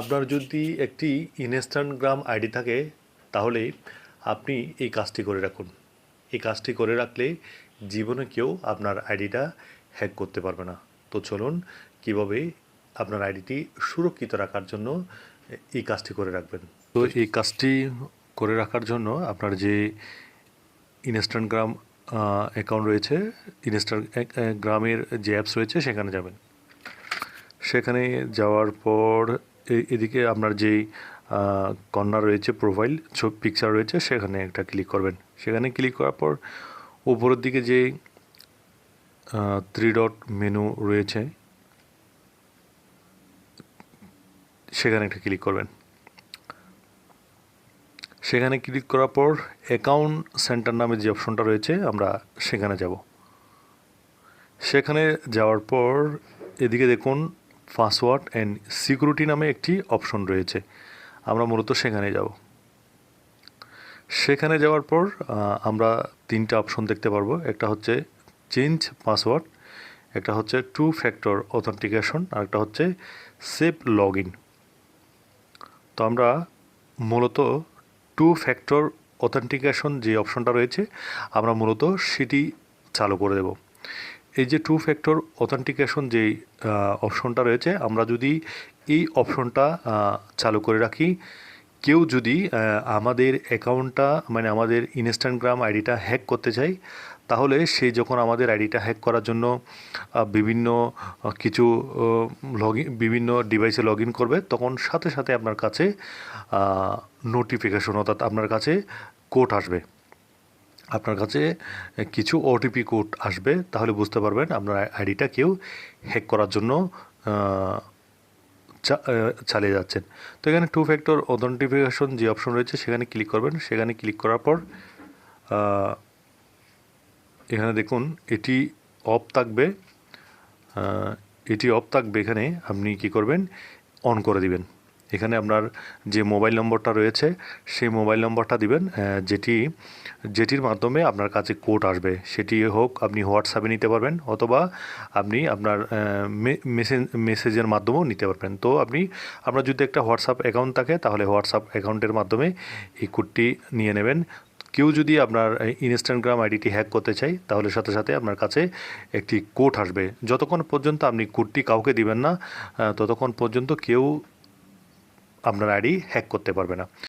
আপনার যদি একটি ইনস্টাগ্রাম আইডি থাকে, তাহলে আপনি এই কাজটি করে রাখুন। এই কাজটি করে রাখলে জীবনে কেউ আপনার আইডিটা হ্যাক করতে পারবে না। তো চলুন, কীভাবে আপনার আইডিটি সুরক্ষিত রাখার জন্য এই কাজটি করে রাখবেন। তো এই কাজটি করে রাখার জন্য আপনার যে ইনস্টাগ্রাম অ্যাকাউন্ট রয়েছে ইনস্টাগ্রামের যে অ্যাপস রয়েছে, সেখানে যাবেন। সেখানে যাওয়ার পর এদিকে আপনার যেই কর্নার রয়েছে প্রোফাইল ছবি পিকচার রয়েছে, সেখানে একটা ক্লিক করবেন। সেখানে ক্লিক করার পর উপরের দিকে যে থ্রি ডট মেনু রয়েছে, সেখানে একটা ক্লিক করবেন। সেখানে ক্লিক করার পর অ্যাকাউন্ট সেন্টার নামে যে অপশনটা রয়েছে, আমরা সেখানে যাব। সেখানে যাওয়ার পর এদিকে দেখুন পাসওয়ার্ড অ্যান্ড সিকিউরিটি নামে একটি অপশন রয়েছে। আমরা মূলত সেখানে যাব। সেখানে যাওয়ার পর আমরা তিনটা অপশন দেখতে পারব। একটা হচ্ছে চেঞ্জ পাসওয়ার্ড, একটা হচ্ছে টু ফ্যাক্টর অথেন্টিকেশন, আর একটা হচ্ছে সেভ লগ ইন তো আমরা মূলত টু ফ্যাক্টর অথেন্টিকেশন যে অপশনটা রয়েছে, আমরা মূলত সেটি চালু করে দেব। এই যে টু ফ্যাক্টর অথেন্টিকেশন যেই অপশনটা রয়েছে, আমরা যদি এই অপশনটা চালু করে রাখি, কেউ যদি আমাদের অ্যাকাউন্টটা মানে আমাদের ইনস্টাগ্রাম আইডিটা হ্যাক করতে চায়, তাহলে সে যখন আমাদের আইডিটা হ্যাক করার জন্য বিভিন্ন কিছু লগ বিভিন্ন ডিভাইসে লগ ইন করবে, তখন সাথে সাথে আপনার কাছে নোটিফিকেশন অর্থাৎ আপনার কাছে কোড আসবে। আপনার কাছে কিছু ওটিপি কোড আসবে, তাহলে বুঝতে পারবেন আপনার আইডিটা কেউ হ্যাক করার জন্য চালিয়ে যাচ্ছেন। তো এখানে টু ফ্যাক্টর অথেন্টিফিকেশন যে অপশন রয়েছে, সেখানে ক্লিক করবেন। সেখানে ক্লিক করার পর এখানে দেখুন, এটি অফ থাকবে। এটি অফ থাকবে এখানে, আপনি কি করবেন অন করে দিবেন। এখানে আপনার যে মোবাইল নম্বরটা রয়েছে, সেই মোবাইল নম্বরটা দিবেন যেটি, যেটির মাধ্যমে আপনার কাছে কোড আসবে। সেটি হোক আপনি হোয়াটসঅ্যাপে নিতে পারবেন, অথবা আপনি আপনার মেসেজ মেসেজের মাধ্যমেও নিতে পারবেন। তো আপনি, আপনার যদি একটা হোয়াটসঅ্যাপ অ্যাকাউন্ট থাকে, তাহলে হোয়াটসঅ্যাপ অ্যাকাউন্টের মাধ্যমে এই কোডটি নিয়ে নেবেন। কেউ যদি আপনার ইনস্টাগ্রাম আইডিটি হ্যাক করতে চায়, তাহলে সাথে সাথে আপনার কাছে একটি কোড আসবে। যতক্ষণ পর্যন্ত আপনি কোডটি কাউকে দিবেন না ততক্ষণ পর্যন্ত কেউ আপনার আইডি হ্যাক করতে পারবে না।